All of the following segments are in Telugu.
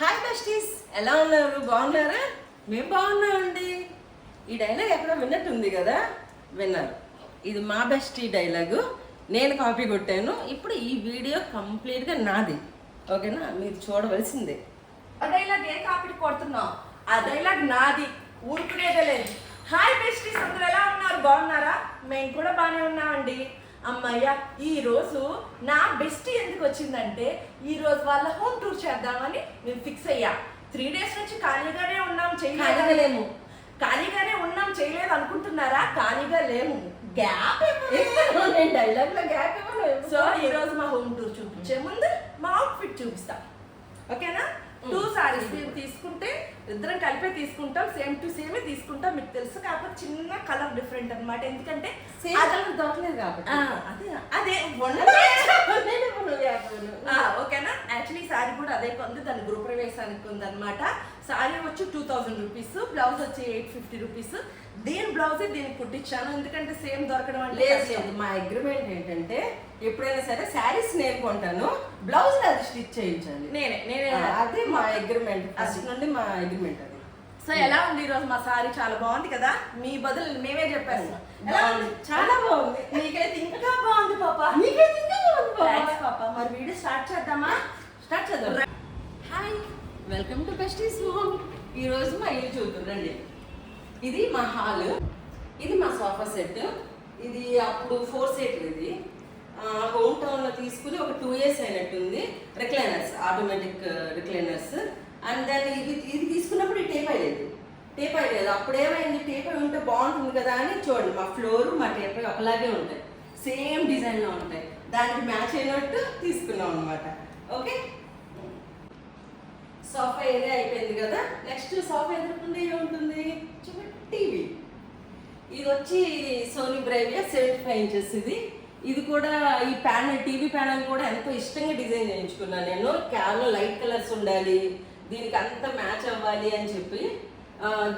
హాయ్ బెస్టీస్ ఎలా ఉన్నారు? బాగున్నారా? మేము బాగున్నామండి. ఈ డైలాగ్ ఎక్కడ విన్నట్టు ఉంది కదా? విన్నారు. ఇది మా బెస్టీ డైలాగు నేను కాపీ కొట్టాను. ఇప్పుడు ఈ వీడియో కంప్లీట్గా నాది. ఓకేనా? మీరు చూడవలసిందే. ఆ డైలాగ్ ఏం కాపీ కొడుతున్నావు? ఆ డైలాగ్ నాది. ఊరుకునేదే లేదు. హాయ్ బెస్టీస్ అందరూ ఎలా ఉన్నారు? బాగున్నారా? మేము కూడా బాగానే ఉన్నామండి. అమ్మయ్య ఈ రోజు నా బెస్టీ ఎందుకు వచ్చిందంటే ఈ రోజు వాళ్ళ హోమ్ టూర్ చేద్దామని నేను ఫిక్స్ అయ్యా. త్రీ డేస్ నుంచి ఖాళీగానే ఉన్నాం ఖాళీగా చేయలేదు లేము. ఖాళీగానే ఉన్నాం చేయలేదు అనుకుంటున్నారా? ఖాళీగా లేము. గ్యాప్ నేను డైలాగ్లో గ్యాప్ సో ఈ రోజు మా హోమ్ టూర్ చూపించే ముందు మా అవుట్ఫిట్ చూపిస్తా. ఓకేనా టూ సారీస్ తీసుకుంటే ఇద్దరం కలిపే తీసుకుంటాం సేమ్ టు సేమ్ తీసుకుంటాం మీకు తెలుసు కాకపోతే చిన్న కలర్ డిఫరెంట్ అన్నమాట. ఎందుకంటే సేమ్ దొరకలేదు కాబట్టి. అదే అదే ఓకేనా? యాక్చువల్లీ సారీ కూడా అదే కొంది దాని గృహ ప్రవేశానికి ఉందన్నమాట సారీ వచ్చి టూ థౌజండ్ రూపీస్ బ్లౌజ్ వచ్చి ఎయిట్ ఫిఫ్టీ రూపీస్ దీని బ్లౌజే దీనికి కుట్టించాను? ఎందుకంటే సేమ్ దొరకడం అంటే లేదు మా అగ్రిమెంట్ ఏంటంటే ఎప్పుడైనా సరే శారీస్ నేను కొంటాను బ్లౌజ్ అది స్టిచ్ చేయించాలి. నేనే నేనే. అది మా అగ్రిమెంట్ ఫస్ట్ నుండి మా అగ్రిమెంట్ అది. సో ఎలా ఉంది ఈరోజు మా సారీ? చాలా బాగుంది కదా? మీ బదులు మేమే? బాగుంది. చాలా బాగుంది. నీకైతే ఇంకా బాగుంది పాప. నీకైతే ఇంకా బాగుంది పాప. మరి వీడియో స్టార్ట్ చేద్దామా? స్టార్ట్ చేద్దాం. వెల్కమ్ టు బెస్టీస్ హోమ్ ఈరోజు మా ఇల్లు చూద్దాం రండి ఇది మా హాల్. ఇది మా సోఫా సెట్. ఇది అప్పుడు ఫోర్ సీటర్ ఇది. హోమ్ టౌన్లో తీసుకుని ఒక టూ ఇయర్స్ అయినట్టుంది. Recliners automatic recliners and then ఇది ఇది తీసుకున్నప్పుడు టేప్ అయ్యేది టేప్ అయ్యేది అప్పుడు ఏమైంది? టేప్ అయి ఉంటే బాగుంటుంది కదా అని చూడండి. మా ఫ్లోర్ మా టేప్ ఒకలాగే ఉంటాయి. సేమ్ డిజైన్లో ఉంటాయి. దానికి మ్యాచ్ అయినట్టు తీసుకున్నాం అనమాట ఓకే సోఫా ఏదే అయిపోయింది కదా నెక్స్ట్ సోఫా ఎదుర్కొంటే ఏముంటుంది? చూడండి టీవీ. ఇది వచ్చి Sony Bravia seventy five inches ఇది. ఇది కూడా ఈ ప్యానల్ టీవీ ప్యానల్ కూడా ఎంతో ఇష్టంగా డిజైన్ చేయించుకున్నాను నేను. కేవలం లైట్ కలర్స్ ఉండాలి దీనికి అంత మ్యాచ్ అవ్వాలి అని చెప్పి.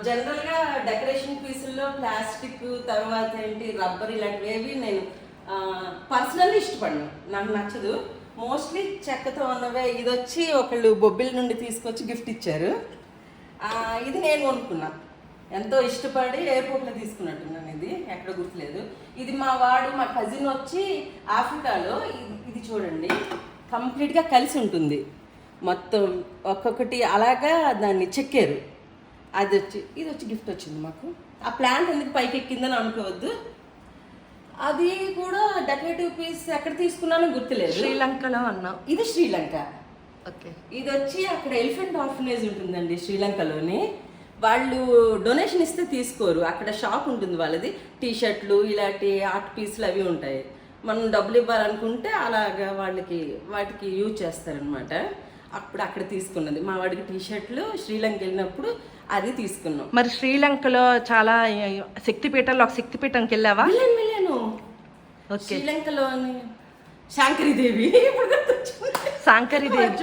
జనరల్గా డెకరేషన్ పీసుల్లో ప్లాస్టిక్ తర్వాత ఏంటి రబ్బర్ ఇలాంటివి నేను పర్సనల్లీ ఇష్టపడను. నాకు నచ్చదు. మోస్ట్లీ చెక్కతో ఉన్నవే. ఇది వచ్చి ఒకళ్ళు బొబ్బిల నుండి తీసుకొచ్చి గిఫ్ట్ ఇచ్చారు. ఇది నేను కొనుక్కున్నా. ఎంతో ఇష్టపడి ఎయిర్పోర్ట్లో తీసుకున్నట్టున్నాను ఇది. ఎక్కడ గుర్తులేదు. ఇది మా వాడు మా కజిన్ వచ్చి ఆఫ్రికాలో ఇది ఇది చూడండి. కంప్లీట్గా కలిసి ఉంటుంది. మొత్తం ఒక్కొక్కటి అలాగా దాన్ని చెక్కారు. అది వచ్చి ఇది వచ్చి గిఫ్ట్ వచ్చింది మాకు. ఆ ప్లాంట్ ఎందుకు పైకి ఎక్కిందని అనుకోవద్దు. అది కూడా డెకరేటివ్ పీస్ ఎక్కడ తీసుకున్నానో గుర్తులేదు. శ్రీలంకలో అన్నాం. ఇది శ్రీలంక. ఓకే. ఇది వచ్చి అక్కడ ఎలిఫెంట్ ఆర్ఫనేజ్ ఉంటుందండి శ్రీలంకలోని. వాళ్ళు డొనేషన్ ఇస్తే తీసుకోరు. అక్కడ షాప్ ఉంటుంది వాళ్ళది. టీ షర్ట్లు ఇలాంటి ఆర్ట్ పీస్లు అవి ఉంటాయి. మనం డబ్బులు ఇవ్వాలనుకుంటే అలాగా వాళ్ళకి వాటికి యూజ్ చేస్తారనమాట అప్పుడు అక్కడ తీసుకున్నది. మా వాడికి టీ షర్ట్లు శ్రీలంక వెళ్ళినప్పుడు అది తీసుకున్నాం. మరి శ్రీలంకలో చాలా శక్తిపీఠాల్లో ఒక శక్తిపీఠంకి వెళ్ళావా? వెళ్ళాను వెళ్ళాను. శ్రీలంకలోని శాంకరీదేవి. శాంకరీదేవి.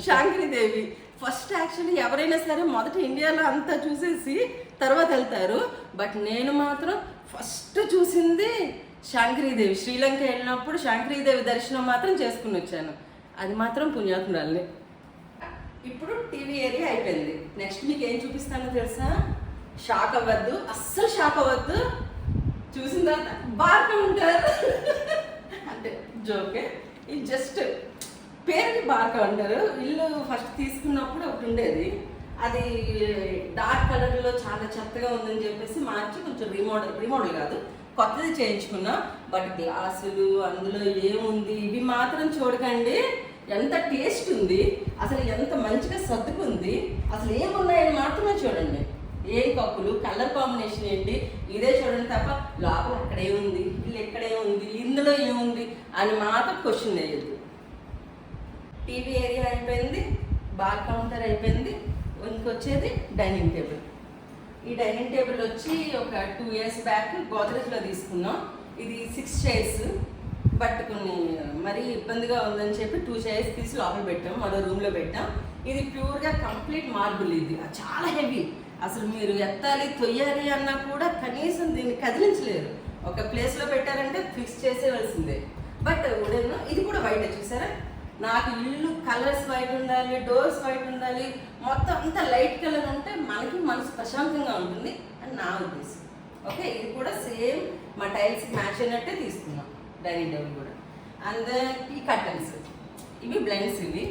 శాంకరీదేవి. ఫస్ట్ యాక్చువల్లీ ఎవరైనా సరే మొదట ఇండియాలో అంతా చూసేసి తర్వాత వెళ్తారు. బట్ నేను మాత్రం ఫస్ట్ చూసింది శాంకరీదేవి. శ్రీలంక వెళ్ళినప్పుడు శాంకరీదేవి దర్శనం మాత్రం చేసుకుని వచ్చాను. అది మాత్రం పుణ్యాత్మురాల్ని. ఇప్పుడు టీవీ ఏరియా అయిపోయింది. నెక్స్ట్ మీకు ఏం చూపిస్తానో తెలుసా? షాక్ అవ్వద్దు. అస్సలు షాక్ అవ్వద్దు. చూసిన తర్వాత బాగా ఉంటారు అంటే జోకే. ఇది జస్ట్ పేరుకి బాగా ఉంటారు ఇల్లు ఫస్ట్ తీసుకున్నప్పుడు ఒకటి ఉండేది. అది డార్క్ కలర్లో చాలా చెత్తగా ఉందని చెప్పేసి మార్చి కొంచెం రిమోడల్ రిమోడల్ కాదు. కొత్తది చేయించుకున్నాం. బట్ గ్లాసులు అందులో ఏముంది? ఇవి మాత్రం చూడకండి. ఎంత టేస్ట్ ఉంది. అసలు ఎంత మంచిగా సర్దుకుంది. అసలు ఏమున్నాయని మాత్రమే చూడండి. ఏం కప్పులు కలర్ కాంబినేషన్ ఏంటి? ఇదే చూడండి తప్ప లోపల అక్కడ ఉంది ఇల్లు ఎక్కడ ఉంది ఇందులో ఏముంది అని మాత్రం క్వశ్చన్ వేయద్దు. టీవీ ఏరియా అయిపోయింది బార్ కౌంటర్ అయిపోయింది ఇంకొచ్చేది డైనింగ్ టేబుల్. ఈ డైనింగ్ టేబుల్ వచ్చి ఒక టూ ఇయర్స్ బ్యాక్ గోద్రేజ్లో తీసుకున్నాం. ఇది సిక్స్ చైర్స్ బట్ కొన్ని మరీ ఇబ్బందిగా ఉందని చెప్పి టూ చైర్స్ తీసి లోపల పెట్టాం మరో రూమ్లో పెట్టాం. ఇది ప్యూర్గా కంప్లీట్ మార్బుల్ ఇది. చాలా హెవీ. అసలు మీరు ఎత్తాలి తొయ్యాలి అన్నా కూడా కనీసం దీన్ని కదిలించలేరు. ఒక ప్లేస్లో పెట్టారంటే ఫిక్స్ చేసేవలసిందే బట్ ఉడెన్ ఇది కూడా వైట్ చూసారా? నాకు ఇల్లు కలర్స్ వైట్ ఉండాలి డోర్స్ వైట్ ఉండాలి మొత్తం అంతా లైట్ కలర్ ఉంటే మనకి మనసు ప్రశాంతంగా ఉంటుంది అని నా ఉద్దేశం. ఓకే ఇది కూడా సేమ్ మా టైల్స్ మ్యాచ్ అయినట్టే తీసుకున్నాం డైనింగ్ టేబుల్ కూడా. అండ్ ఈ కర్టన్స్ ఇవి బ్లెండ్స్ ఇవి.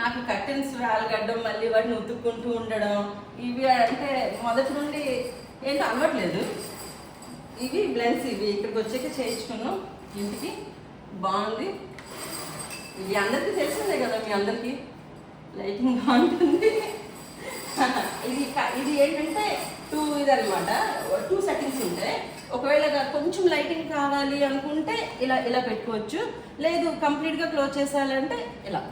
నాకు కర్టన్స్ వేలగడ్డం మళ్ళీ వాటిని ఉతుక్కుంటూ ఉండడం ఇవి అంటే మొదటి నుండి ఏంటో అలవట్లేదు. ఇవి బ్లెండ్స్ ఇవి. ఇక్కడికి వచ్చాక చేయించుకున్నాం. ఇంటికి బాగుంది. ఇది అందరికీ తెలిసిందే కదా మీ అందరికీ లైటింగ్ బాగుంటుంది. ఇది ఇది ఏంటంటే టూ ఇదనమాట టూ సెట్టింగ్స్ ఉంటాయి ఒకవేళ కొంచెం లైటింగ్ కావాలి అనుకుంటే ఇలా ఇలా పెట్టుకోవచ్చు. లేదు కంప్లీట్గా క్లోజ్ చేసేయాలంటే ఇలా.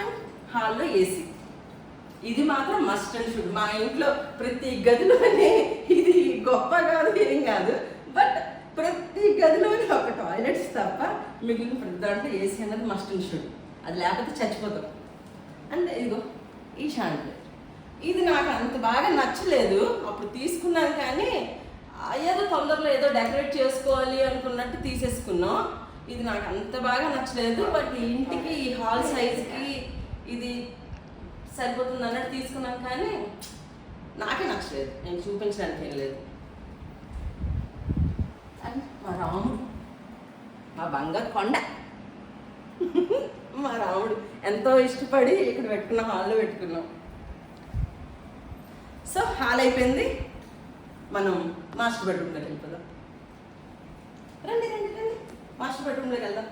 అండ్ హాల్లో ఏసీ. ఇది మాత్రం మస్ట్ అండ్ షుడ్ మా ఇంట్లో ప్రతి గదిలోనే ఇది గొప్ప కాదు ఏం కాదు. బట్ ప్రతి గదిలోనే ఒక టాయిలెట్స్ తప్ప మిగిలిన ప్రతి దాంట్లో ఏసీ అనేది మస్ట్ అండ్ అది లేకపోతే చచ్చిపోతాం. అండ్ ఇదిగో ఈ షాంపూ. ఇది నాకు అంత బాగా నచ్చలేదు. అప్పుడు తీసుకున్నాను కానీ ఏదో తొందరలో ఏదో డెకరేట్ చేసుకోవాలి అనుకున్నట్టు తీసేసుకున్నాం. ఇది నాకు అంత బాగా నచ్చలేదు. బట్ ఈ ఇంటికి ఈ హాల్ సైజ్కి ఇది సరిపోతుంది అన్నట్టు తీసుకున్నాను కానీ నాకే నచ్చలేదు. నేను చూపించడానికి ఏం లేదు. రాముడు. మా బంగారు కొండ. మా రాముడు ఎంతో ఇష్టపడి ఇక్కడ పెట్టుకున్నాం హాల్లో పెట్టుకున్నాం. సో హాల్ అయిపోయింది. మనం మాస్టర్ బెడ్రూమ్లోకి వెళ్ళిపోదాం. రండి రండి రండి. మాస్టర్ బెడ్రూమ్లోకి వెళ్దాం.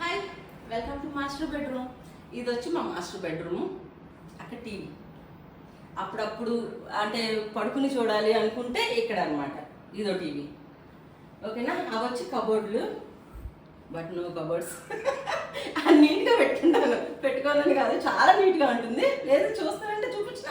Hi welcome to master bedroom. ఇది వచ్చి మా మాస్టర్ బెడ్రూమ్ అక్కడ టీవీ. అప్పుడప్పుడు అంటే పడుకుని చూడాలి అనుకుంటే ఇక్కడ అన్నమాట. ఇదో టీవీ. ఓకేనా? అవి వచ్చి కబోర్డ్లు. But no cupboards. నీట్గా పెట్టుకుంటాను. పెట్టుకోవాలని కాదు చాలా నీట్గా ఉంటుంది. లేదు చూస్తానంటే చూపించిన.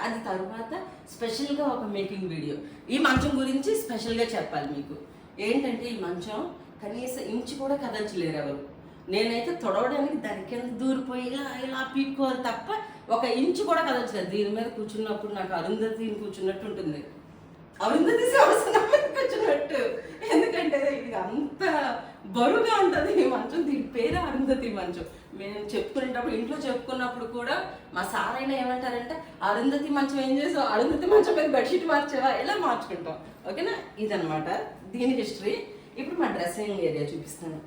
అది తర్వాత స్పెషల్గా ఒక మేకింగ్ వీడియో. ఈ మంచం గురించి స్పెషల్గా చెప్పాలి మీకు. ఏంటంటే ఈ మంచం కనీసం ఇంచు కూడా కదల్చలేరు ఎవరు. నేనైతే తొడవడానికి దాని కింద దూరిపోయి ఇలా పీక్కోవాలి తప్ప ఒక ఇంచు కూడా కదల్చలేదు. దీని మీద కూర్చున్నప్పుడు నాకు అరుంధతిని కూర్చున్నట్టు ఉంటుంది. అరుంధతి సంవత్సరం కూర్చున్నట్టు. ఇది అంత బరువుగా ఉంటుంది ఈ మంచం. దీని పేరే అరుంధతి మంచం. మేము చెప్పుకునేటప్పుడు ఇంట్లో చెప్పుకున్నప్పుడు కూడా మా సార్ అయినా ఏమంటారంటే అరుంధతి మంచం ఏం చేసావు? అరుంధతి మంచం మీద బెడ్షీట్ మార్చేవా? ఇలా మార్చుకుంటాం. ఓకేనా? ఇదనమాట దీని హిస్టరీ. ఇప్పుడు మా డ్రెస్సింగ్ ఏరియా చూపిస్తాను.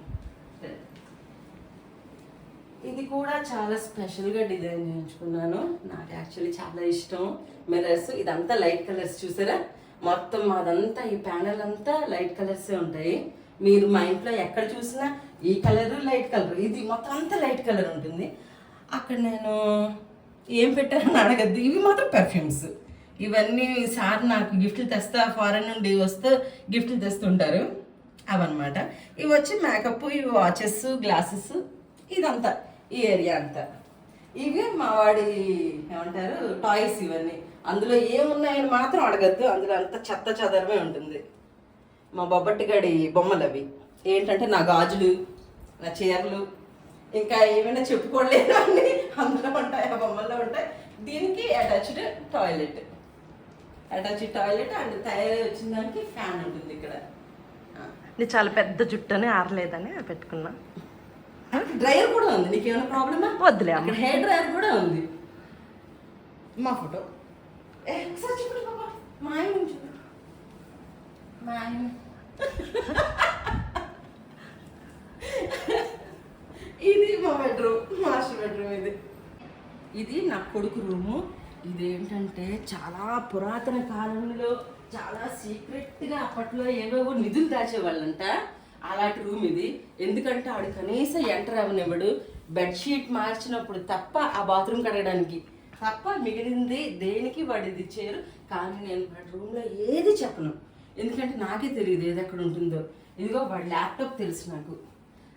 ఇది కూడా చాలా స్పెషల్గా డిజైన్ చేయించుకున్నాను. నాకు యాక్చువల్లీ చాలా ఇష్టం. మిరర్స్ ఇదంతా లైట్ కలర్స్ చూసారా? మొత్తం మాదంతా ఈ ప్యానెల్ అంతా లైట్ కలర్సే ఉంటాయి. మీరు మా ఇంట్లో ఎక్కడ చూసినా ఈ కలర్ లైట్ కలర్. ఇది మొత్తం అంతా లైట్ కలర్ ఉంటుంది. అక్కడ నేను ఏం పెట్టానని అడగద్దు. ఇవి మాత్రం పెర్ఫ్యూమ్స్ ఇవన్నీ సార్ నాకు గిఫ్ట్లు తెస్తా ఫారెన్ నుండి వస్తే గిఫ్ట్లు తెస్తుంటారు. అవన్నమాట. ఇవి వచ్చి మేకప్ ఇవి వాచెస్ గ్లాసెస్ ఇదంతా ఈ ఏరియా అంతా. ఇవి మా వాడి ఏమంటారు టాయ్స్ ఇవన్నీ. అందులో ఏమున్నాయని మాత్రం అడగద్దు. అందులో అంత చెత్త చెదరమే ఉంటుంది. మా బొబ్బట్టి గడి బొమ్మలు అవి ఏంటంటే నా గాజులు నా చీరలు ఇంకా ఏమైనా చెప్పుకోలేను అన్ని అందులో ఉంటాయి ఆ బొమ్మల్లో ఉంటాయి. దీనికి attached toilet. Attached toilet and తయారై వచ్చిన దానికి ఫ్యాన్ ఉంటుంది ఇక్కడ. ఇది చాలా పెద్ద జుట్టు అని ఆరలేదని పెట్టుకున్నా. డ్రైయర్ కూడా ఉంది. నీకేమైనా ప్రాబ్లమా? వద్దులే. అక్కడ హెయిర్ డ్రైయర్ కూడా ఉంది. మా ఫోటో. ఒకసారి చూడు బాబా మా ఆయన చూడు మా ఆయన. ఇది మా బెడ్రూమ్ మాస్టర్ బెడ్రూమ్ ఇది. ఇది నా కొడుకు రూము. ఇదేంటంటే చాలా పురాతన కాలంలో చాలా సీక్రెట్గా అప్పట్లో ఏవేవో నిధులు దాచేవాళ్ళంట. అలాంటి రూమ్ ఇది. ఎందుకంటే ఆడు కనీసం ఎంటర్ అవ్వనివ్వడు. బెడ్షీట్ మార్చినప్పుడు తప్ప ఆ బాత్రూమ్ కడగడానికి. తప్ప మిగిలింది దేనికి వాడు ఇది ఇచ్చారు కానీ నేను వాడి రూమ్లో ఏది చెప్పను. ఎందుకంటే నాకే తెలియదు ఏది ఎక్కడ ఉంటుందో. ఇదిగో వాడి ల్యాప్టాప్ తెలుసు నాకు.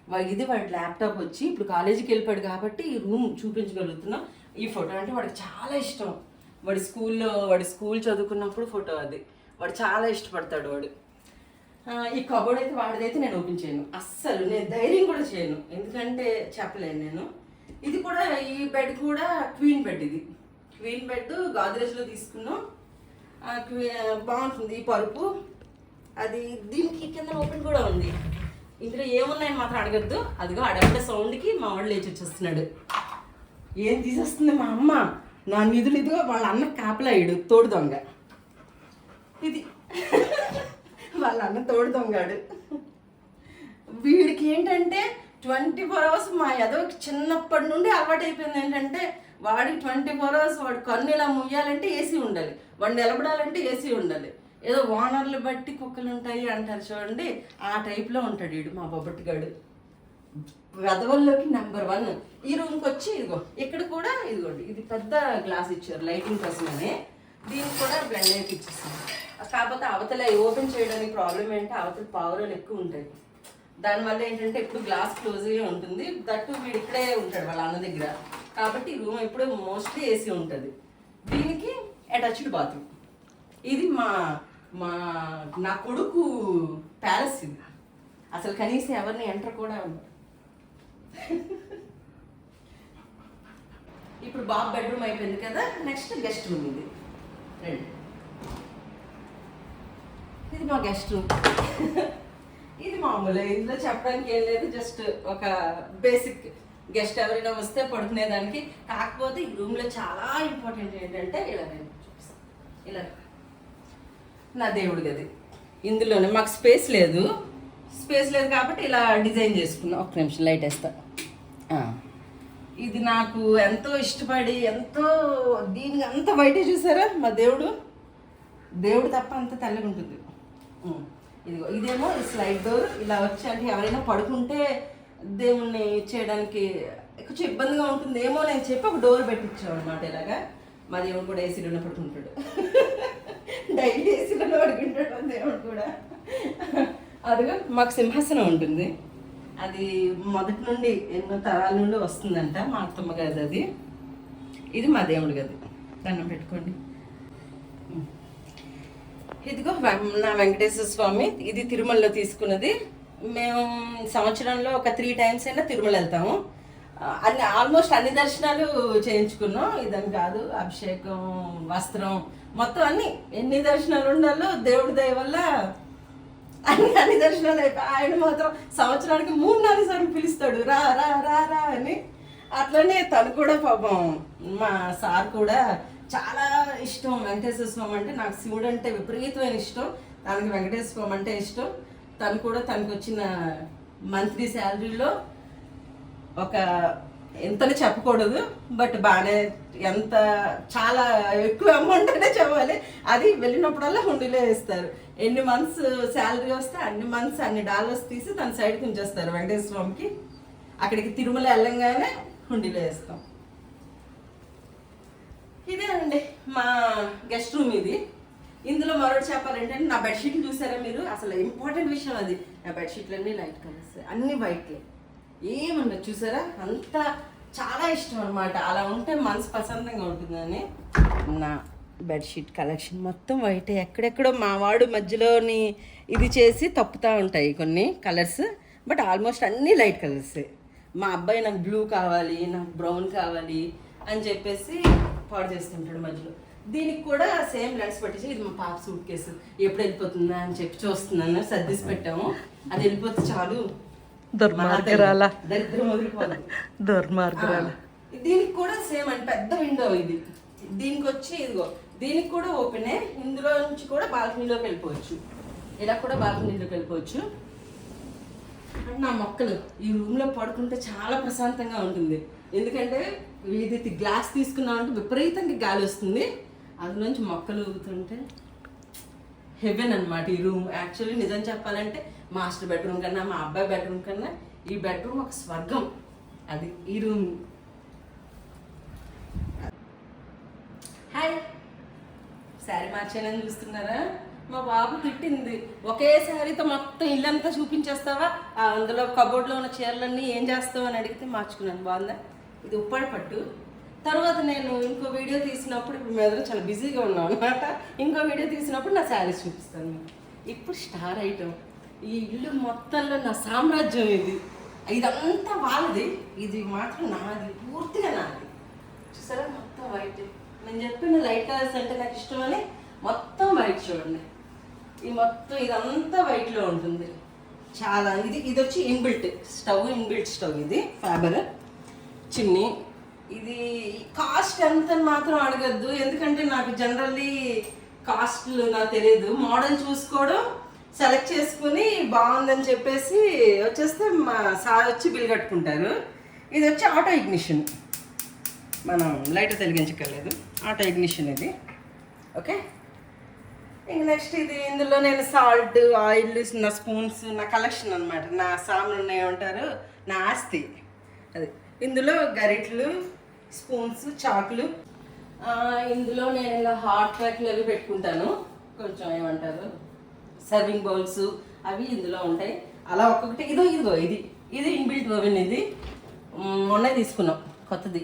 వాడి ఇది వాడి ల్యాప్టాప్ వచ్చి ఇప్పుడు కాలేజీకి వెళ్ళిపోయాడు కాబట్టి ఈ రూమ్ చూపించగలుగుతున్నాం. ఈ ఫోటో అంటే వాడికి చాలా ఇష్టం. వాడి స్కూల్లో వాడి స్కూల్ చదువుకున్నప్పుడు ఫోటో అది. వాడు చాలా ఇష్టపడతాడు వాడు. ఈ కబోర్డ్ అయితే వాడిదైతే నేను ఓపెన్ చేయను. అస్సలు నేను ధైర్యం కూడా చేయను. ఎందుకంటే చెప్పలేను నేను. ఇది కూడా ఈ బెడ్ కూడా క్వీన్ బెడ్ ఇది. క్వీన్ బెడ్ గాద్రేజ్లో తీసుకున్నాం. బాగుంటుంది ఈ పరుపు. అది దీనికి కింద ఓపెన్ కూడా ఉంది. ఇందులో ఏమున్నాయని మాత్రం అడగద్దు. అదిగో అడగడ సౌండ్కి మా వాడు లేచి వచ్చేస్తున్నాడు. ఏం తీసేస్తుంది మా అమ్మ? నా నిధులు ఇదిగో వాళ్ళ అన్న కాపలాయుడు తోడు దొంగ. ఇది. వాళ్ళ అన్న తోడు దొంగాడు. వీడికి ఏంటంటే ట్వంటీ ఫోర్ అవర్స్ మా ఎదవకి చిన్నప్పటి నుండి అలవాటు అయిపోయింది ఏంటంటే వాడికి ట్వంటీ ఫోర్ అవర్స్ వాడు కన్ను ఇలా ముయ్యాలంటే ఏసీ ఉండాలి. వాడు నిలబడాలంటే ఏసీ ఉండాలి. ఏదో ఓనర్లు బట్టి కుక్కలు ఉంటాయి అంటారు చూడండి. ఆ టైప్లో ఉంటాడు వీడు మా బొబ్బట్టుగాడు. వెదవల్లోకి నెంబర్ వన్ ఈ రూమ్కి వచ్చి ఇదిగో ఇక్కడ కూడా ఇదిగోండి ఇది పెద్ద గ్లాస్ ఇచ్చారు లైటింగ్ కోసమని దీనికి కూడా బ్లెండ్ అయితే ఇచ్చేస్తాను కాకపోతే అవతల ఓపెన్ చేయడానికి ప్రాబ్లం ఏంటంటే అవతల పవర్ ఎక్కువ ఉంటాయి. దానివల్ల ఏంటంటే ఎప్పుడు గ్లాస్ క్లోజ్గా ఉంటుంది. దట్టు వీడు ఇక్కడే ఉంటాడు వాళ్ళ అన్న దగ్గర. కాబట్టి రూమ్ ఎప్పుడు మోస్ట్లీ ఏసీ ఉంటుంది. దీనికి అటాచ్డ్ బాత్రూమ్. ఇది మా మా నా కొడుకు ప్యాలెస్ ఇది. అసలు కనీసం ఎవరిని ఎంటర్ కూడా ఉండదు ఇప్పుడు బాబు బెడ్రూమ్ అయిపోయింది కదా నెక్స్ట్ గెస్ట్ రూమ్ ఇది. రండి. ఇది మా గెస్ట్ రూమ్. ఇది మామూలు. ఇందులో చెప్పడానికి ఏం లేదు జస్ట్ ఒక బేసిక్ గెస్ట్ ఎవరైనా వస్తే పడుకునేదానికి. కాకపోతే ఈ రూమ్లో చాలా ఇంపార్టెంట్ ఏంటంటే ఇలా నేను చూపిస్తాను. ఇలా. నా దేవుడి గది. ఇందులోనే మాకు స్పేస్ లేదు. స్పేస్ లేదు కాబట్టి ఇలా డిజైన్ చేసుకున్నాం. ఒక్క నిమిషం లైట్ వేస్తా. ఇది నాకు ఎంతో ఇష్టపడి ఎంతో దీనికి అంత బయట చూసారా మా దేవుడు? దేవుడు తప్ప అంత తెల్లగా ఉంటుంది. ఇదిగో ఇదేమో ఈ స్లైడ్ డోర్. ఇలా వచ్చి అంటే ఎవరైనా పడుకుంటే దేవుణ్ణి చేయడానికి కొంచెం ఇబ్బందిగా ఉంటుంది ఏమో నేను చెప్పి ఒక డోర్ పెట్టించాం అనమాట ఇలాగా. మా దేవుడు కూడా ఏసీలోనే పడుకుంటాడు డైలీ ఏసీలోనే పడుకుంటాడు మా దేవుడు కూడా. అదిగో మాకు సింహాసనం ఉంటుంది. అది మొదటి నుండి ఎన్నో తరాల నుండి వస్తుందంట మా అత్తమ్మ గది అది. ఇది మా దేవుడి గది. దండం పెట్టుకోండి. ఇదిగో వెం- నా వెంకటేశ్వర స్వామి ఇది తిరుమలలో తీసుకున్నది. మేము సంవత్సరంలో ఒక త్రీ టైమ్స్ అయినా తిరుమల వెళ్తాము. అన్ని ఆల్మోస్ట్ అన్ని దర్శనాలు చేయించుకున్నాం. ఇదని కాదు అభిషేకం వస్త్రం మొత్తం అన్ని. ఎన్ని దర్శనాలు ఉండాలో దేవుడి దయ వల్ల అన్ని అన్ని దర్శనాలు అయిపోయి ఆయన మాత్రం సంవత్సరానికి మూడు నాలుగు సార్లు పిలుస్తాడు. రా రా రా రా అని. అట్లనే తను కూడా పాపం మా సార్ కూడా చాలా ఇష్టం వెంకటేశ్వర స్వామి అంటే నాకు శివుడు అంటే విపరీతమైన ఇష్టం. తనకి వెంకటేశ్వర స్వామి అంటే ఇష్టం. తను కూడా తనకు వచ్చిన మంత్లీ శాలరీలో ఒక ఎంతని చెప్పకూడదు బట్ బాగానే ఎంత చాలా ఎక్కువ అమౌంట్ అనే చెప్పాలి. అది వెళ్ళినప్పుడల్లా హుండీలో వేస్తారు. ఎన్ని మంత్స్ శాలరీ వస్తే అన్ని మంత్స్ అన్ని డాలర్స్ తీసి తన సైడ్కి ఉంచేస్తారు వెంకటేశ్వర స్వామికి. అక్కడికి తిరుమల వెళ్ళంగానే హుండీలో వేస్తాం. ఇదే అండి మా గెస్ట్ రూమ్ ఇది. ఇందులో మరొకటి చెప్పాలంటే నా బెడ్షీట్లు చూసారా మీరు? అసలు ఇంపార్టెంట్ విషయం అది. నా బెడ్షీట్లన్నీ లైట్ కలర్స్ అన్ని వైట్లే. ఏమన్నా చూసారా? అంత చాలా ఇష్టం అనమాట అలా ఉంటే మనసు ప్రశాంతంగా ఉంటుందని. నా బెడ్షీట్ కలెక్షన్ మొత్తం వైట్. ఎక్కడెక్కడో మా వాడు మధ్యలోని ఇది చేసి తప్పుతూ ఉంటాయి కొన్ని కలర్స్ బట్ ఆల్మోస్ట్ అన్నీ లైట్ కలర్సే. మా అబ్బాయి నాకు బ్లూ కావాలి నాకు బ్రౌన్ కావాలి అని చెప్పేసి పాడు చేస్తుంటాడు మధ్యలో. దీనికి కూడా సేమ్ లెన్స్ పట్టించి ఇది మా పాప సూట్ కేసు ఎప్పుడు వెళ్ళిపోతుందా అని చెప్పి చూస్తున్నాను సర్దిసి పెట్టాము. అది వెళ్ళిపోతే చాలు. దుర్మార్గరాల. దరిద్రం వదిలిపోదు. దుర్మార్గురాలు. దీనికి కూడా సేమ్ అండి పెద్ద విండో ఇది. దీనికి వచ్చి ఇదిగో దీనికి కూడా ఓపెనే ఇందులో నుంచి కూడా బాల్కనీలోకి వెళ్ళిపోవచ్చు. ఇలా కూడా బాల్కనీలోకి వెళ్ళిపోవచ్చు. అండ్ నా మొక్కలు ఈ రూమ్లో పడుకుంటే చాలా ప్రశాంతంగా ఉంటుంది. ఎందుకంటే ఇది గ్లాస్ తీసుకున్నామంటే విపరీతంగా గాలి వస్తుంది. అందులో నుంచి మొక్కలు ఊగుతుంటే హెవెన్ అనమాట ఈ రూమ్. యాక్చువల్లీ నిజం చెప్పాలంటే మాస్టర్ బెడ్రూమ్ కన్నా మా అబ్బాయి బెడ్రూమ్ కన్నా ఈ బెడ్రూమ్ ఒక స్వర్గం. అది ఈ రూమ్. హాయ్. శారీ మార్చానని చూస్తున్నారా? మా బాబు తిట్టింది. ఒకే శారీతో మొత్తం ఇల్లంతా చూపించేస్తావా? అందులో కబోర్డ్లో ఉన్న చీరలన్నీ ఏం చేస్తావు అని అడిగితే మార్చుకున్నాను. బాగుందా? ఇది ఉప్పాడు పట్టు. తర్వాత నేను ఇంకో వీడియో తీసినప్పుడు ఇప్పుడు మీద చాలా బిజీగా ఉన్నాం అనమాట ఇంకో వీడియో తీసినప్పుడు నా శారీస్ చూపిస్తాను ఇప్పుడు స్టార్ ఐటమ్ ఈ ఇల్లు మొత్తంలో నా సామ్రాజ్యం ఇది. ఇదంతా వాళ్ళది. ఇది మాత్రం నాది. పూర్తిగా నాది. చూసారా? మొత్తం వైట్ నేను చెప్పిన లైట్ కలర్స్ అంటే నాకు ఇష్టమని మొత్తం వైట్ చూడండి. ఈ మొత్తం ఇదంతా వైట్లో ఉంటుంది. చాలా ఇది ఇది వచ్చి ఇన్బిల్ట్ స్టవ్ ఇన్బిల్ట్ స్టవ్ ఇది. ఫ్యాబర్ చిన్ని. ఇది కాస్ట్ ఎంత అని మాత్రం అడగద్దు. ఎందుకంటే నాకు జనరల్లీ కాస్ట్లు నాకు తెలియదు. మోడల్ చూసుకోవడం సెలెక్ట్ చేసుకుని బాగుందని చెప్పేసి వచ్చేస్తే మా సార్ వచ్చి బిల్ కట్టుకుంటారు. ఇది వచ్చి ఆటో ఇగ్నిషన్. మనం లైట్ తెలిగించక్కర్లేదు. ఆటో ఇగ్నిషన్ ఇది. ఓకే? ఇంక నెక్స్ట్ ఇది ఇందులో నేను సాల్ట్ ఆయిల్ నా స్పూన్స్ నా కలెక్షన్ అన్నమాట. నా సామాన్లు ఉన్నాయి ఉంటారు నా ఆస్తి. అది. ఇందులో గరిట్లు స్పూన్స్ చాకులు. ఇందులో నేను ఇలా హాట్ ప్యాక్లు అవి పెట్టుకుంటాను. కొంచెం ఏమంటారు? సర్వింగ్ బౌల్స్ అవి ఇందులో ఉంటాయి. అలా ఒక్కొక్కటి ఇదో ఇదిగో ఇది. ఇది ఇన్బిల్ట్ ఓవెన్ ఇది. మొన్నే తీసుకున్నాం కొత్తది.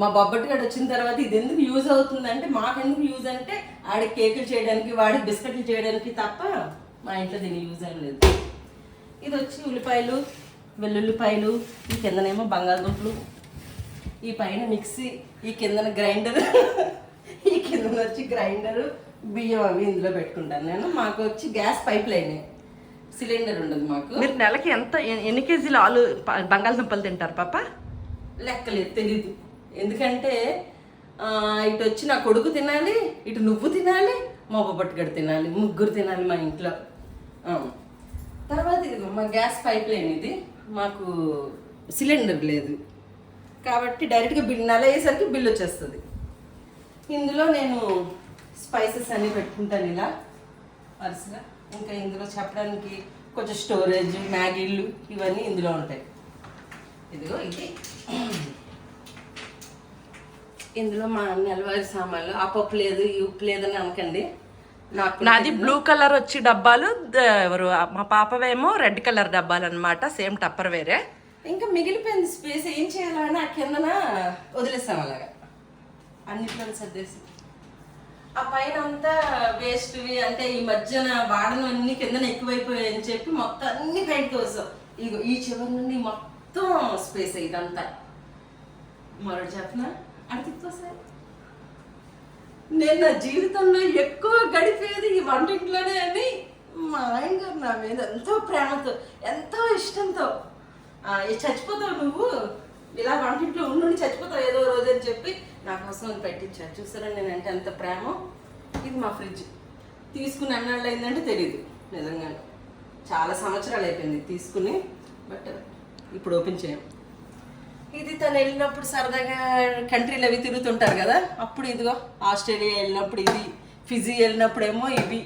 మా బొబ్బటి గడు వచ్చిన తర్వాత ఇది ఎందుకు యూజ్ అవుతుందంటే మాకు ఎందుకు యూజ్ అంటే ఆడికి కేకులు చేయడానికి వాడికి బిస్కెట్లు చేయడానికి తప్ప మా ఇంట్లో దీని యూజ్ ఏం లేదు. ఇది వచ్చి ఉల్లిపాయలు వెల్లుల్లిపాయలు ఈ కిందనేమో బంగాళదుంపలు ఈ పైన మిక్సీ ఈ కిందన గ్రైండర్ ఈ కిందన వచ్చి గ్రైండరు బియ్యం అవి ఇందులో పెట్టుకుంటాను నేను. మాకు వచ్చి గ్యాస్ పైప్ లైన్. సిలిండర్ ఉండదు మాకు. మీరు నెలకి ఎంత ఎన్ని కేజీలు ఆలు బంగాళదుంపలు తింటారు పాప? లెక్కలేదు తెలీదు. ఎందుకంటే ఇటు వచ్చి నా కొడుకు తినాలి ఇటు నువ్వు తినాలి మా బొబ్బట్టుగడు తినాలి ముగ్గురు తినాలి మా ఇంట్లో. తర్వాత ఇది మా గ్యాస్ పైప్ లైన్ ఇది. మాకు సిలిండర్ లేదు. కాబట్టి డైరెక్ట్గా బిల్ నెల అయ్యేసరికి బిల్ వచ్చేస్తుంది. ఇందులో నేను స్పైసెస్ అన్నీ పెట్టుకుంటాను ఇలా. వరుసగా ఇంకా ఇందులో చెప్పడానికి కొంచెం స్టోరేజ్ మ్యాగీలు ఇవన్నీ ఇందులో ఉంటాయి. ఇదిగో ఇది. ఇందులో మా నెలవారి సామాన్లు. ఆ పప్పు లేదు ఈ ఉప్పు లేదని అనకండి. నాది బ్లూ కలర్ వచ్చి డబ్బాలు ఎవరు మా పాపవేమో రెడ్ కలర్ డబ్బాలు అనమాట సేమ్ టప్పర్ వేరే. ఇంకా మిగిలిపోయింది స్పేస్ ఏం చేయాలని ఆ కిందన వదిలేసాం అలాగా. అన్నిట్లో సర్దేసి. ఆ పైన అంతా వేస్ట్వి అంటే ఈ మధ్యన వాడను అన్ని కిందన ఎక్కువైపోయాయని చెప్పి మొత్తం అన్ని బయటకు వస్తాం. ఇగో ఈ చివరి నుండి మొత్తం స్పేస్ ఇదంతా. మరొకటి చెప్పనా? అడిగితో సార్ నేను నా జీవితంలో ఎక్కువ గడిపేది ఈ వంటింట్లోనే అని మా ఆయన గారు నా మీద ఎంతో ప్రేమతో ఎంతో ఇష్టంతో చచ్చిపోతావు నువ్వు. ఇలా వంటింట్లో ఉండి చచ్చిపోతావు ఏదో రోజు అని చెప్పి నా కోసం అది పెట్టించారు. చూసారా నేను అంటే ఎంత ప్రేమ? ఇది మా ఫ్రిడ్జ్. తీసుకుని ఎన్నాళ్ళు అయిందంటే తెలియదు నిజంగానే. చాలా సంవత్సరాలు అయిపోయింది తీసుకుని బట్ ఇప్పుడు ఓపెన్ చేయం. ఇది తను వెళ్ళినప్పుడు సరదాగా కంట్రీలు అవి తిరుగుతుంటారు కదా? అప్పుడు ఇదిగో ఆస్ట్రేలియా వెళ్ళినప్పుడు ఇది ఫిజీ వెళ్ళినప్పుడేమో ఇవి.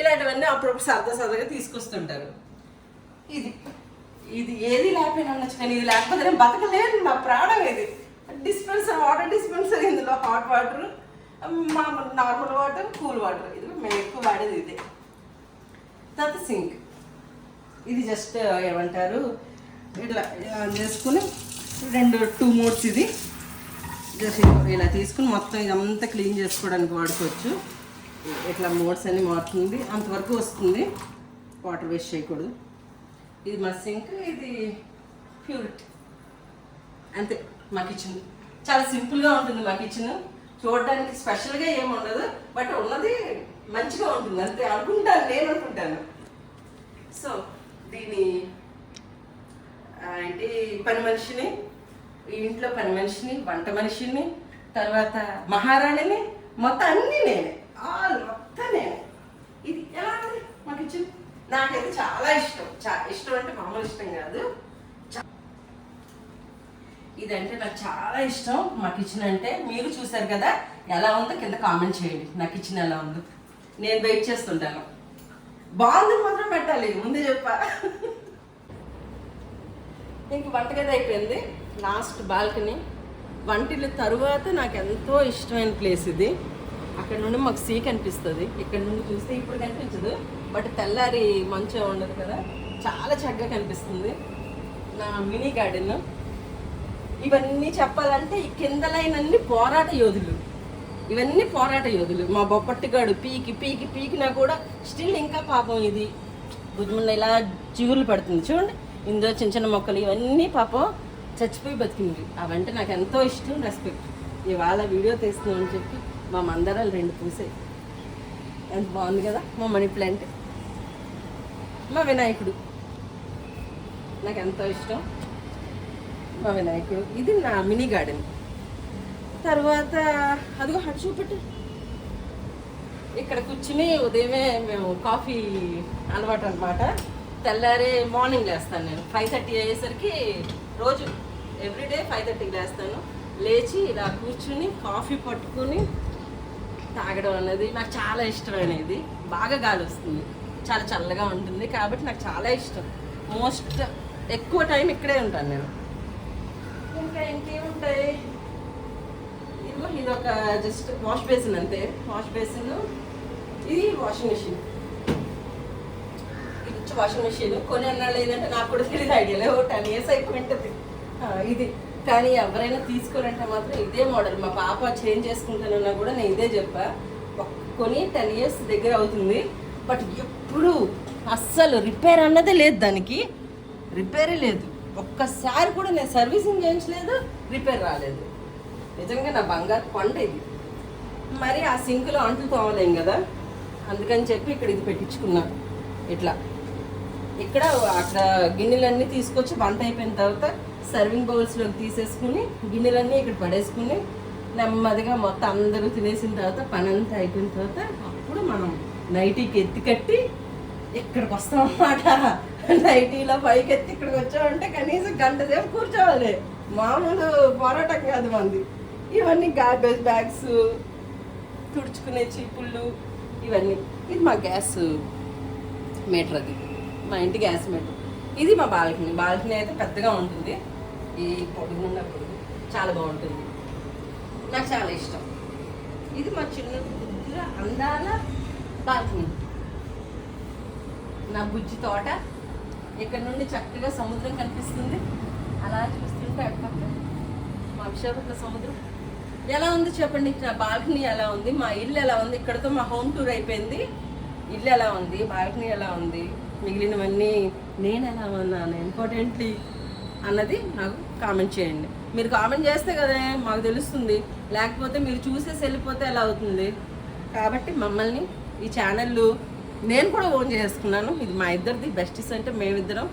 ఇలాంటివన్నీ అప్పుడప్పుడు సరదా సరదాగా తీసుకొస్తుంటారు. ఇది ఇది ఏది లేకపోయినా ఉండొచ్చు కానీ ఇది లేకపోతే నేను బతకలేను. నా ప్రాణం ఇది. డిస్పెన్సర్ వాటర్ డిస్పెన్సర్ ఇందులో హాట్ వాటర్ మామూలు నార్మల్ వాటర్ కూల్ వాటర్. ఇది మేము ఎక్కువ వాడేది ఇదే. తర్వాత సింక్. ఇది జస్ట్ ఏమంటారు ఇట్లా చేసుకుని రెండు టూ మోడ్స్ ఇది. జస్ట్ ఇలా తీసుకుని మొత్తం ఇదంతా క్లీన్ చేసుకోవడానికి వాడుకోవచ్చు. ఇట్లా మోడ్స్ అన్ని మారుతుంది. అంతవరకు వస్తుంది. వాటర్ వేస్ట్ చేయకూడదు. ఇది మా సింక్ ఇది ప్యూరిటీ అంతే మా కిచెన్ చాలా సింపుల్గా ఉంటుంది మా కిచెన్ చూడడానికి స్పెషల్గా ఏమి ఉండదు. బట్ ఉన్నది మంచిగా ఉంటుంది. అంతే అనుకుంటాను నేను అనుకుంటాను. సో దీని ఏంటి పని మనిషిని ఇంట్లో పని మనిషిని వంట మనిషిని తర్వాత మహారాణిని మొత్తం అన్నీ నేనే. ఆల్ మొత్తం నేనే. ఇది ఎలా ఉంది? మా కిచెన్ నాకైతే చాలా ఇష్టం. చా ఇష్టం అంటే మామూలు ఇష్టం కాదు. చా- ఇదంటే నాకు చాలా ఇష్టం. మా కిచెన్ అంటే మీరు చూసారు కదా ఎలా ఉందో కింద కామెంట్ చేయండి. నా కిచెన్ ఎలా ఉందో. నేను వెయిట్ చేస్తుంటాను. బాగుంది మాత్రం పెట్టాలి. ముందే చెప్పా. ఇంక వంటగది అయిపోయింది. Last balcony. వంటిల్లు తరువాత నాకు ఎంతో ఇష్టమైన ప్లేస్ ఇది. అక్కడ నుండి మాకు సీ కనిపిస్తుంది. ఇక్కడ నుండి చూస్తే ఇప్పుడు కనిపించదు. బట్ తెల్లారి మంచిగా ఉండదు కదా. చాలా చక్కగా కనిపిస్తుంది. నా మినీ గార్డెన్. ఇవన్నీ చెప్పాలంటే ఈ కింద లైన్ అన్ని పోరాట యోధులు. ఇవన్నీ పోరాట యోధులు. మా బొప్పట్టిగాడు పీకి పీకి పీకినా కూడా స్టిల్ ఇంకా పాపం ఇది. భుజముండ ఇలా చిగురులు పడుతుంది. చూడండి. ఇందులో చిన్న చిన్న మొక్కలు ఇవన్నీ పాపం. చచ్చిపోయి బతికింది. అవంటే నాకు ఎంతో ఇష్టం రెస్పెక్ట్ ఇవాళ వీడియో తీస్తున్నామని చెప్పి మా మందరాలు రెండు పూసాయి. ఎంత బాగుంది కదా మా మనీ ప్లాంట్. మా వినాయకుడు. నాకు ఎంతో ఇష్టం మా వినాయకుడు. ఇది నా మినీ గార్డెన్. తర్వాత అదిగో హట్ చూపెట్టు. ఇక్కడ కూర్చుని ఉదయమే మేము కాఫీ అలవాటు అనమాట తెల్లారి మార్నింగ్ లేస్తాను నేను. ఫైవ్ థర్టీ అయ్యేసరికి రోజు ఎవ్రీడే ఫైవ్ థర్టీకి లేస్తాను. లేచి ఇలా కూర్చుని కాఫీ పట్టుకుని తాగడం అనేది నాకు చాలా ఇష్టమైనది. బాగా గాలి వస్తుంది. చాలా చల్లగా ఉంటుంది కాబట్టి నాకు చాలా ఇష్టం. మోస్ట్ ఎక్కువ టైం ఇక్కడే ఉంటాను నేను. ఇంకా ఇంకేముంటాయి? ఇదిగో ఇది ఒక జస్ట్ వాష్ బేసిన్ అంతే. వాష్ బేసిన్ ఇది వాషింగ్ మెషిన్ వాషింగ్ మెషిన్ కొని అన్నాళ్ళు లేదంటే నాకు కూడా తెలియదు ఐడియా లేవు టెన్ ఇయర్స్ అయిపోయింటుంది. ఇది. కానీ ఎవరైనా తీసుకోరంటే మాత్రం ఇదే మోడల్ మా పాప చేంజ్ చేసుకుంటానన్నా కూడా నేను ఇదే చెప్పా. కొని టెన్ ఇయర్స్ దగ్గర అవుతుంది. బట్ ఎప్పుడు అస్సలు రిపేర్ అన్నదే లేదు దానికి. రిపేరే లేదు. ఒక్కసారి కూడా నేను సర్వీసింగ్ చేయించలేదు రిపేర్ రాలేదు. నిజంగా నా బంగారు కొండ ఇది. మరి ఆ సింకులో అంటులు తోమలేం కదా? అందుకని చెప్పి ఇక్కడ ఇది పెట్టించుకున్నా. ఇట్లా. ఇక్కడ అక్కడ గిన్నెలన్నీ తీసుకొచ్చి వంట అయిపోయిన తర్వాత సర్వింగ్ బౌల్స్లోకి తీసేసుకుని గిన్నెలన్నీ ఇక్కడ పడేసుకుని నెమ్మదిగా మొత్తం అందరూ తినేసిన తర్వాత పని అంతా అయిపోయిన తర్వాత అప్పుడు మనం నైటీకి ఎత్తి కట్టి ఇక్కడికి వస్తాం అన్నమాట నైటీలో పైకి ఎత్తి ఇక్కడికి వచ్చామంటే కనీసం గంట సేపు కూర్చోవాలి. మామూలు పోరాటం కాదు మంది. ఇవన్నీ గార్బేజ్ బ్యాగ్స్ తుడుచుకునే చీపుళ్ళు ఇవన్నీ. ఇది మా గ్యాస్ మీటర్ అది. మా ఇంటి గ్యాస్ మెట్ ఇది మా బాల్కనీ. బాల్కనీ అయితే పెద్దగా ఉంటుంది. ఈ పొడుగున్నప్పుడు చాలా బాగుంటుంది. నాకు చాలా ఇష్టం. ఇది మా చిన్న బుజ్జుల అందాల బాల్కనీ. నా బుజ్జి తోట ఇక్కడ నుండి చక్కగా సముద్రం కనిపిస్తుంది. అలా చూస్తుంటే అటుపక్క మా విశాఖపట్నం సముద్రం. ఎలా ఉంది చెప్పండి? నా బాల్కనీ ఎలా ఉంది? మా ఇల్లు ఎలా ఉంది? ఇక్కడతో మా హోమ్ టూర్ అయిపోయింది. ఇల్లు ఎలా ఉంది? బాల్కనీ ఎలా ఉంది? మిగిలినవన్నీ నేను ఎలా ఉన్నాను ఇంపార్టెంట్లీ అన్నది నాకు కామెంట్ చేయండి. మీరు కామెంట్ చేస్తే కదా మాకు తెలుస్తుంది. లేకపోతే మీరు చూసేసి వెళ్ళిపోతే ఎలా అవుతుంది? కాబట్టి మమ్మల్ని ఈ ఛానల్ నేను కూడా ఓన్ చేసుకున్నాను. ఇది మా ఇద్దరిది బెస్టీస్ అంటే మేమిద్దరం.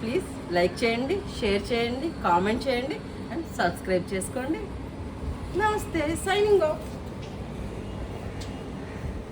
ప్లీజ్ లైక్ చేయండి షేర్ చేయండి కామెంట్ చేయండి అండ్ సబ్స్క్రైబ్ చేసుకోండి. నమస్తే సైనింగ్ ఆఫ్.